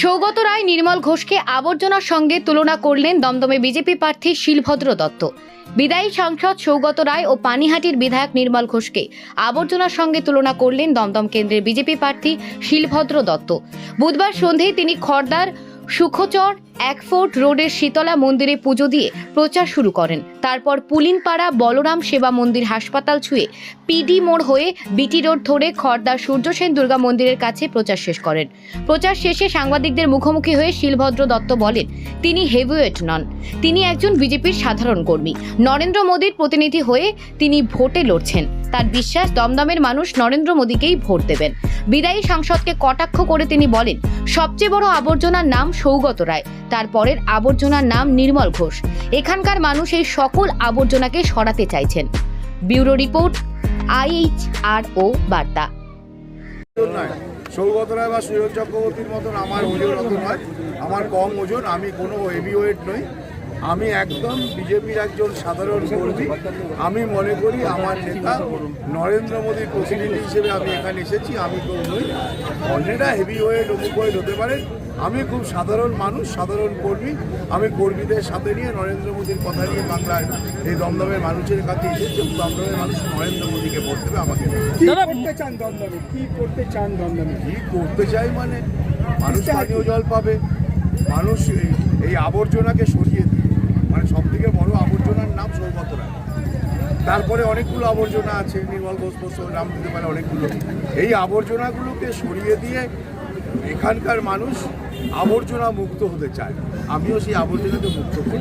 সৌগত রায়, নির্মল ঘোষকে আবর্জনার সঙ্গে তুলনা করলেন দমদমে বিজেপি প্রার্থী শিলভদ্র দত্ত। বিদায়ী সাংসদ সৌগত রায় ও পানিহাটির বিধায়ক নির্মল ঘোষকে আবর্জনার সঙ্গে তুলনা করলেন দমদম কেন্দ্রের বিজেপি প্রার্থী শিলভদ্র দত্ত। বুধবার সন্ধেয় তিনি খড়দার সুখচর একফোর্ট রোডের শীতলা মন্দিরে পুজো দিয়ে প্রচার শুরু করেন। তারপর পুলিনপাড়া বলরাম সেবা মন্দির হাসপাতাল ছুঁয়ে পিডি মোড় হয়ে বিটি রোড ধরে খড়দার সূর্যসেন দুর্গা মন্দিরের কাছে প্রচার শেষ করেন। প্রচার শেষে সাংবাদিকদের মুখোমুখি হয়ে শিলভদ্র দত্ত বলেন, তিনি হেভিওয়েট নন। তিনি একজন বিজেপির সাধারণ কর্মী। নরেন্দ্র মোদীর প্রতিনিধি হয়ে তিনি ভোটে লড়ছেন। তার বিশ্বাস দমদমের মানুষ নরেন্দ্র মোদীকেই ভোট দেবেন। বিদায়ী সাংসদকে কটাক্ষ করে তিনি বলেন, সবচেয়ে বড় আবর্জনার নাম সৌগত রায়, তারপরের আবর্জনার নাম নির্মল ঘোষ। এখানকার মানুষ এই সকল আবর্জনাকে সরাতে চাইছেন। ব্যুরো রিপোর্ট, আইএইচআরও বার্তা। সৌগত রায় বা সুযোগ চক্রবর্তীর মতন আমার ওজন অত নয়। আমার কম ওজন, আমি কোনো হেভি ওয়েট নই। আমি একদম বিজেপির একজন সাধারণ কর্মী। আমি মনে করি আমার নেতা নরেন্দ্র মোদীর প্রতিনিধি হিসেবে আমি এখানে এসেছি। আমি নই। অন্যেরা হেভি ওয়েট অমুক ওয়েট হতে পারে আমি খুব সাধারণ মানুষ সাধারণ কর্মী। আমি কর্মীদের সাথে নিয়ে নরেন্দ্র মোদীর কথা নিয়ে বাংলায় এই দমদমের মানুষের কাছে এসেছি দমদমের মানুষ নরেন্দ্র মোদীকে ভোট দেবে আমাকে কি করতে চান দমদমে? কি করতে চান দমদমে? কি করতে চাই মানে? মানুষ পানীয় জল পাবে। মানুষ এই- আবর্জনাকে সরিয়ে দিই মানে সবথেকে বড় আবর্জনার নাম সৌগত রায়। তারপরে অনেকগুলো আবর্জনা আছে, নির্মল ঘোষ ঘোষ নাম দিতে পারে অনেকগুলো। এই আবর্জনাগুলোকে সরিয়ে দিয়ে এখানকার মানুষ আবর্জনা মুক্ত হতে চায়। আমিও সেই আবর্জনাকে মুক্ত করি